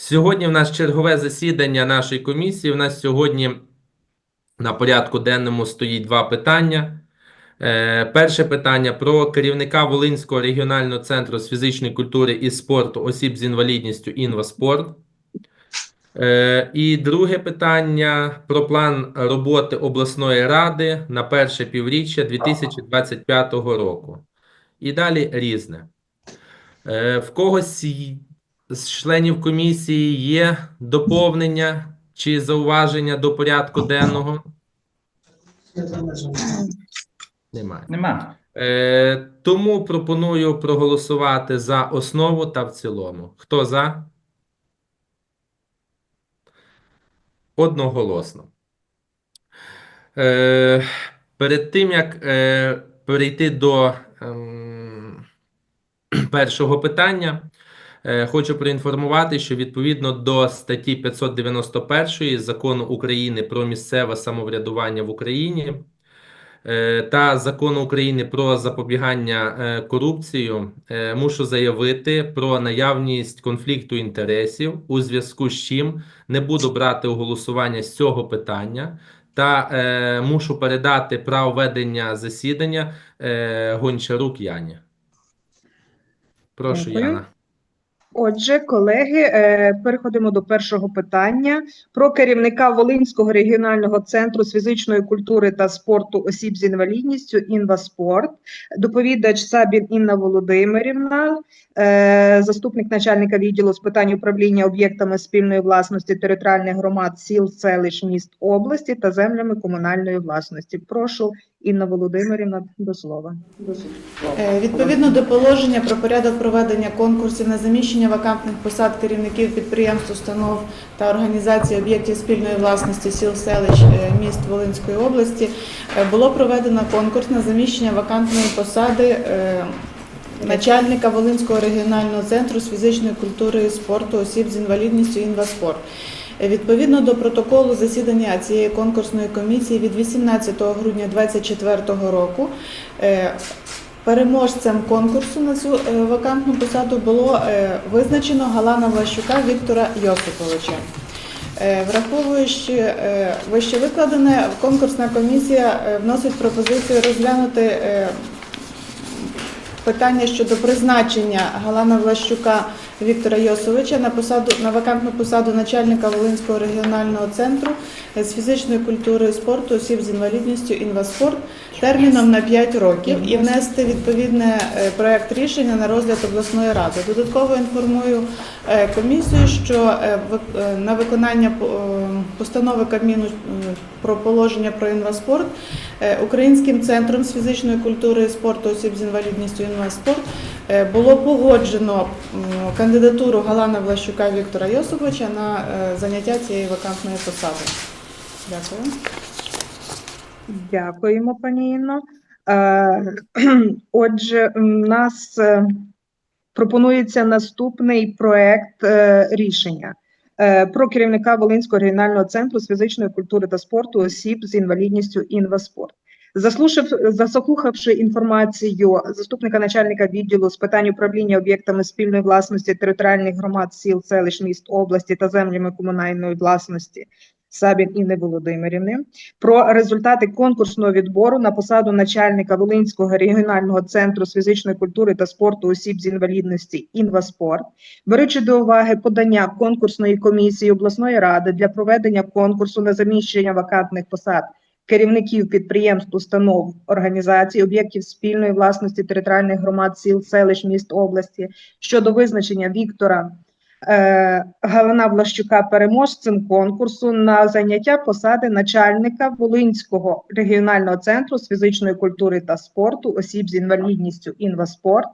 Сьогодні в нас чергове засідання нашої комісії. У нас сьогодні на порядку денному стоїть два питання. Е, Перше питання про керівника Волинського регіонального центру з фізичної культури і спорту осіб з інвалідністю «Інваспорт». Е, І друге питання про план роботи обласної ради на перше півріччя 2025 року. І далі різне. Е, В когось з членів комісії є доповнення чи зауваження до порядку денного? Немає. Нема. Е, тому пропоную проголосувати за основу та в цілому. Хто за? Одноголосно. Е, перед тим, як е, перейти до ем, першого питання, е, хочу проінформувати, що відповідно до статті 591 Закону України про місцеве самоврядування в Україні е, та Закону України про запобігання е, корупцію, е, мушу заявити про наявність конфлікту інтересів, у зв'язку з чим не буду брати у голосування з цього питання. Та е, мушу передати право ведення засідання е, Гончарук Яні. Прошу, Дякую. Яна. Отже, колеги, е, переходимо до першого питання про керівника Волинського регіонального центру з фізичної культури та спорту осіб з інвалідністю «Інваспорт». Доповідач Сабін Інна Володимирівна, е, заступник начальника відділу з питань управління об'єктами спільної власності територіальних громад сіл, селищ, міст області та землями комунальної власності. Прошу, Інна Володимирівна, до слова. До слова. Е, Відповідно до положення про порядок проведення конкурсів на заміщення вакантних посад керівників підприємств, установ та організацій об'єктів спільної власності сіл, селищ, е, міст Волинської області е, було проведено конкурс на заміщення вакантної посади начальника Волинського регіонального центру з фізичної культури і спорту осіб з інвалідністю «Інваспорт». Відповідно до протоколу засідання цієї конкурсної комісії від 18 грудня 2024 року е, Переможцем конкурсу на цю е, вакантну посаду було е, визначено Галана Влащука Віктора Йосиповича. Враховуючи вище викладене, конкурсна комісія вносить пропозицію розглянути питання щодо призначення Галана Влащука Віктора Йосовича на посаду на вакантну посаду начальника Волинського регіонального центру з фізичної культури і спорту осіб з інвалідністю «Інваспорт» терміном на 5 років і внести відповідне е, проект рішення на розгляд обласної ради. Додатково інформую е, комісію, що е, на виконання постанови Кабміну про положення про інваспорт Українським центром з фізичної культури і спорту осіб з інвалідністю «Інваспорт» було погоджено кандидатуру Галана Влащука Віктора Йосиповича на е, заняття цієї вакантної посади. Дякую. Дякуємо, пані Інно. Е, Отже, у нас е, пропонується наступний проект е, рішення е, про керівника Волинського регіонального центру з фізичної культури та спорту осіб з інвалідністю «Інваспорт». Заслушав, заслухавши інформацію заступника начальника відділу з питань управління об'єктами спільної власності територіальних громад сіл, селищ, міст області та землями комунальної власності Сабін Інни Володимирівни, про результати конкурсного відбору на посаду начальника Волинського регіонального центру з фізичної культури та спорту осіб з інвалідності «Інваспорт», беручи до уваги подання конкурсної комісії обласної ради для проведення конкурсу на заміщення вакантних посад керівників підприємств, установ, організацій, об'єктів спільної власності територіальних громад сіл, селищ, міст області щодо визначення Віктора е, Галина Влащука переможцем конкурсу на заняття посади начальника Волинського регіонального центру з фізичної культури та спорту осіб з інвалідністю «Інваспорт».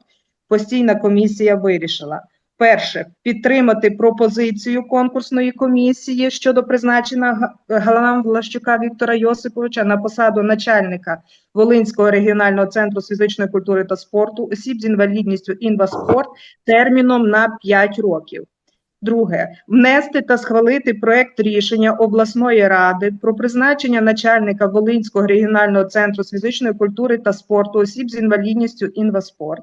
Постійна комісія вирішила перше підтримати пропозицію конкурсної комісії щодо призначення Га- Влащука Віктора Йосиповича на посаду начальника Волинського регіонального центру з фізичної культури та спорту осіб з інвалідністю «Інваспорт» терміном на 5 років. Друге, внести та схвалити проект рішення обласної ради про призначення начальника Волинського регіонального центру з фізичної культури та спорту осіб з інвалідністю «Інваспорт».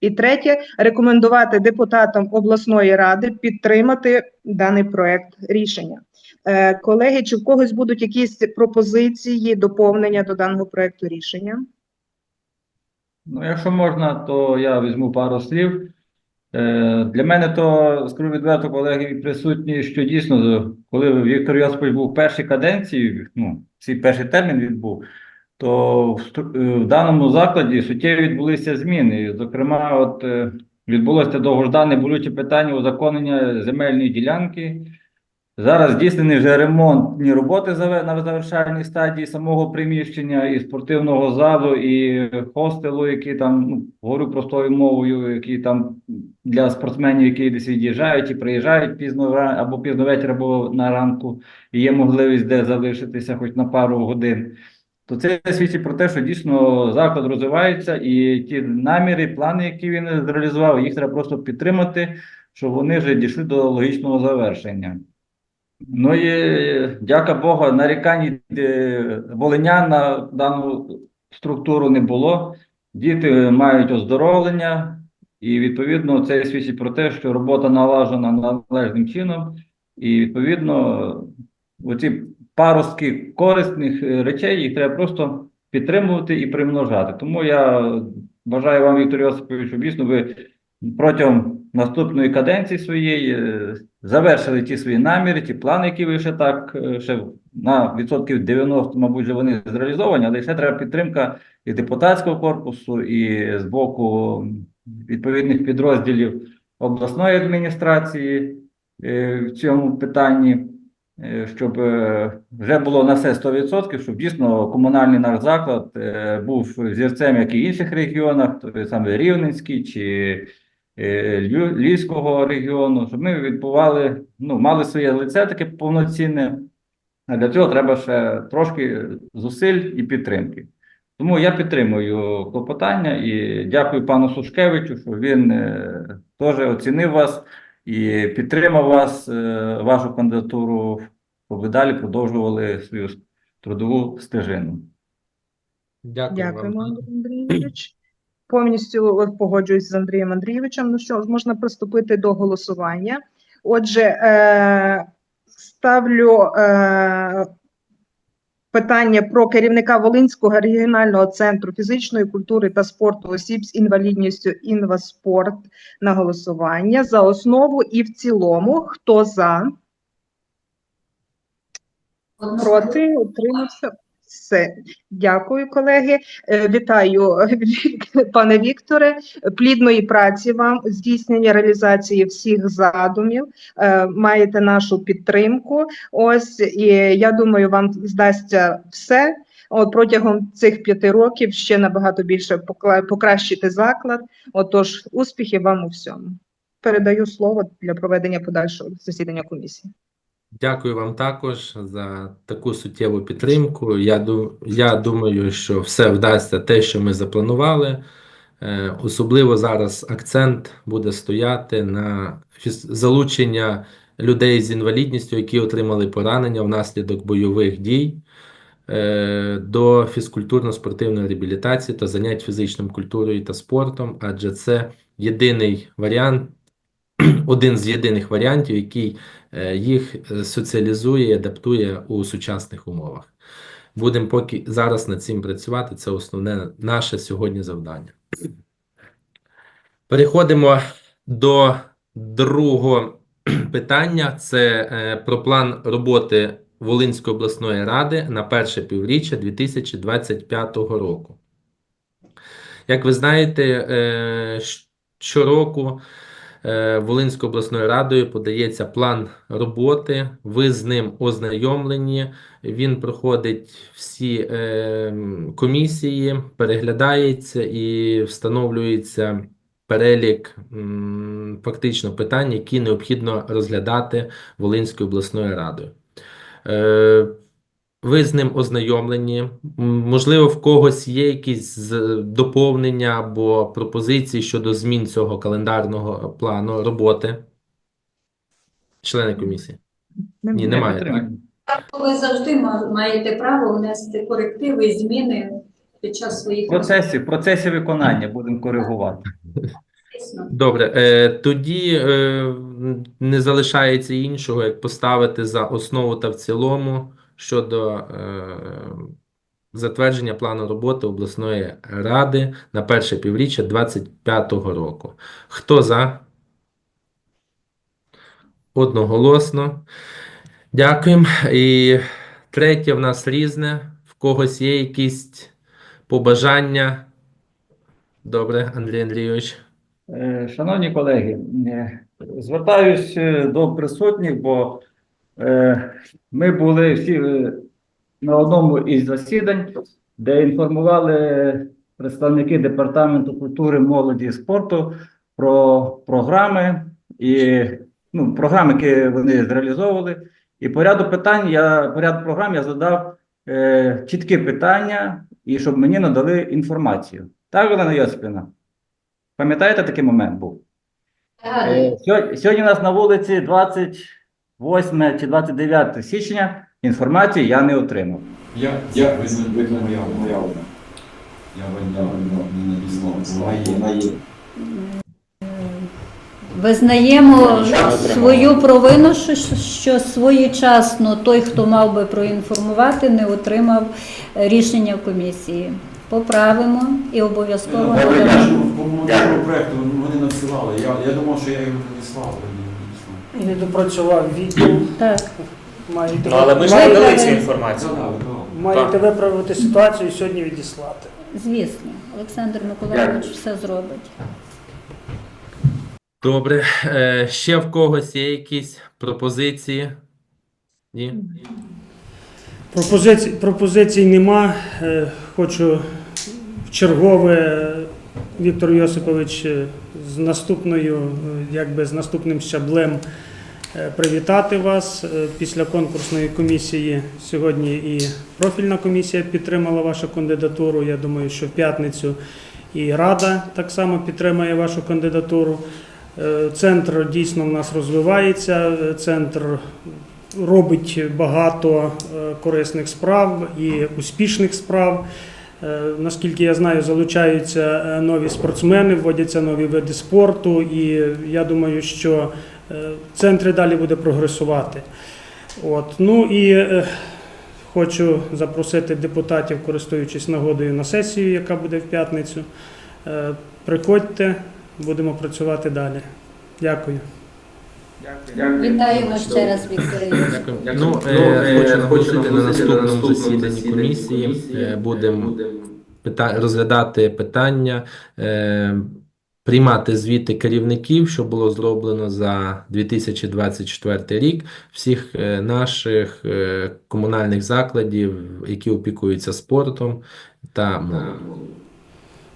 І третє рекомендувати депутатам обласної ради підтримати даний проект рішення. Е, Колеги, чи в когось будуть якісь пропозиції, доповнення до даного проекту рішення? Ну, якщо можна, то я візьму пару слів. Е, Для мене то, скажу відверто, колеги присутні, що дійсно, коли Віктор Йосипович був в першій каденції, ну, цей перший термін відбув, то в, е, в даному закладі суттєві відбулися зміни. Зокрема, от е, відбулося довгождане болюче питання узаконення земельної ділянки. Зараз здійснені вже ремонтні роботи на завершальній стадії самого приміщення і спортивного залу, і хостелу, які там, ну, говорю простою мовою, які там для спортсменів, які десь від'їжджають і приїжджають пізно або пізно вечір, або на ранку, і є можливість де залишитися хоч на пару годин. То це свідчить про те, що дійсно заклад розвивається, і ті наміри, плани, які він зреалізував, їх треба просто підтримати, щоб вони вже дійшли до логічного завершення. Ну і дяка Богу, нарікань е, волинян на дану структуру не було. Діти мають оздоровлення, і відповідно це свідчить про те, що робота налажена належним чином, і відповідно оці паростки корисних е, речей їх треба просто підтримувати і примножати. Тому я бажаю вам, Віктор Йосипович, щоб дійсно ви протягом наступної каденції своєї е, завершили ті свої наміри, ті плани, які ви ще так е, ще на відсотків 90, мабуть, вже вони зреалізовані, але ще треба підтримка і депутатського корпусу, і з боку відповідних підрозділів обласної адміністрації в цьому питанні, щоб е, вже було на все 100%, щоб дійсно комунальний наш заклад е, був зірцем, як і в інших регіонах, той саме Рівненський чи е, Львівського регіону, щоб ми відбували, ну, мали своє лице таке повноцінне. А для цього треба ще трошки зусиль і підтримки. Тому я підтримую клопотання і дякую пану Сушкевичу, що він е, теж оцінив вас і підтримав вас, е, вашу кандидатуру, щоб ви далі продовжували свою трудову стежину. Дякую Дякуємо. Андрій Андрійович. Повністю погоджуюсь з Андрієм Андрійовичем. Ну що, можна приступити до голосування. Отже, е, ставлю е, питання про керівника Волинського регіонального центру фізичної культури та спорту осіб з інвалідністю «Інваспорт» на голосування за основу і в цілому. Хто за? Проти? Утримався? Все. Дякую, колеги. Е, Вітаю, пане Вікторе. Плідної праці вам, здійснення реалізації всіх задумів. Е, Маєте нашу підтримку. Ось і я думаю, вам здасться все. От протягом цих п'яти років ще набагато більше покращити заклад. Отож, успіхів вам у всьому. Передаю слово для проведення подальшого засідання комісії. Дякую вам також за таку суттєву підтримку. Я, я думаю, що все вдасться те, що ми запланували. Е, Особливо зараз акцент буде стояти на залучення людей з інвалідністю, які отримали поранення внаслідок бойових дій, е, до фізкультурно-спортивної реабілітації та занять фізичною культурою та спортом, адже це єдиний варіант, один з єдиних варіантів, який їх е, соціалізує і адаптує у сучасних умовах. Будемо поки зараз над цим працювати. Це основне наше сьогодні завдання. Переходимо до другого питання. Це е, про план роботи Волинської обласної ради на перше півріччя 2025 року. Як ви знаєте, е, щороку е, Волинською обласною радою подається план роботи. Ви з ним ознайомлені. Він проходить всі е, комісії, переглядається і встановлюється перелік фактично питань, які необхідно розглядати Волинською обласною радою. Ви з ним ознайомлені. Можливо, в когось є якісь доповнення або пропозиції щодо змін цього календарного плану роботи? Члени комісії? Ні, немає. Так? Ви завжди маєте право внести корективи і зміни під час своїх процесі, в процесі виконання будемо коригувати. Добре, е, тоді е, не залишається іншого, як поставити за основу та в цілому щодо е, затвердження плану роботи обласної ради на перше півріччя 2025 року. Хто за? Одноголосно. Дякуємо. І третє в нас різне. В когось є якісь побажання? Добре, Андрій Андрійович. Е, Шановні колеги, е, звертаюсь до присутніх, бо ми були всі е, на одному із засідань, де інформували представники Департаменту культури, молоді і спорту про програми і ну, програми, які вони зреалізовували. І по ряду питань я по ряду програм я задав е, чіткі питання, і щоб мені надали інформацію. Так, Олена Йосипівна? Пам'ятаєте, такий момент був? Е, Сьогодні у нас на вулиці 28 чи 29 січня інформації я не отримав. Я, я видно, видно моя, моя одна. Я видно, не надіслав. Вона є. Визнаємо свою провину, що, що своєчасно той, хто мав би проінформувати, не отримав рішення комісії. Поправимо і обов'язково Я ж моєму проекту вони надсилали. Я, я думав, що я не надіслав. І не допрацював відділ. Так. Маєте, Ну, але ми ж Маєте надали цю інформацію. да, да. маєте виправити ситуацію і сьогодні відіслати. Звісно, Олександр Миколайович все зробить. Добре. Е, ще в когось є якісь пропозиції? Ні? Пропозицій, пропозицій нема. Е, Хочу в чергове Віктор Йосипович е, з наступною, е, якби з наступним щаблем е, привітати вас. Після конкурсної комісії сьогодні і профільна комісія підтримала вашу кандидатуру. Я думаю, що в п'ятницю і Рада так само підтримає вашу кандидатуру. Центр дійсно в нас розвивається. Центр робить багато корисних справ і успішних справ. Е, Наскільки я знаю, залучаються е, нові спортсмени, вводяться нові види спорту, і я думаю, що е, центр далі буде прогресувати. От. Ну і хочу запросити депутатів, користуючись нагодою на сесію, яка буде в п'ятницю. Приходьте, будемо працювати далі. Дякую. Вітаємо ще раз, Юрійович. Дякую. Ну, е, хочу наголосити на наступному засіданні комісії. е, Будемо пита- розглядати питання, е, приймати звіти керівників, що було зроблено за 2024 рік, всіх е, наших е, комунальних закладів, які опікуються спортом та молоддю.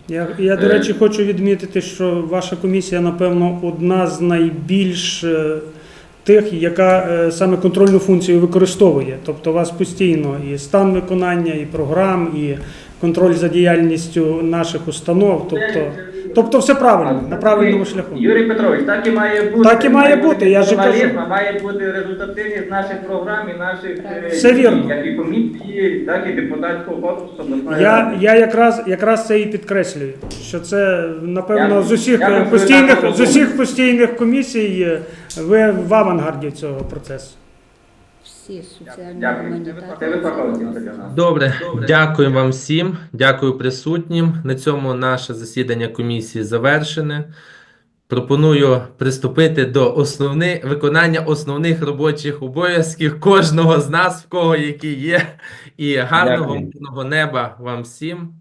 Я, я, до речі, хочу відмітити, що ваша комісія, напевно, одна з найбільш е, тих, яка е, саме контрольну функцію використовує. Тобто у вас постійно і стан виконання, і програм, і контроль за діяльністю наших установ. Тобто, тобто все правильно, на правильному шляху. Юрій Петрович, так і має бути. Так і має бути, я ж кажу. Має бути результативність наших програм і наших е, Все вірно. як і комісії, так і депутатського корпусу. Я, я якраз, якраз це і підкреслюю, що це, напевно, Дякую. з усіх постійних, з усіх постійних комісій е, ви в авангарді цього процесу. Всі соціальні Дякую. Гуманітарні. висока для нас. Добре, дякую вам всім, дякую присутнім. На цьому наше засідання комісії завершене. Пропоную приступити до основни, виконання основних робочих обов'язків кожного з нас, в кого які є. І гарного мирного неба вам всім.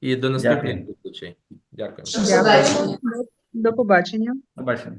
І до наступних Дякую. зустрічей. Дякую. До побачення. До побачення.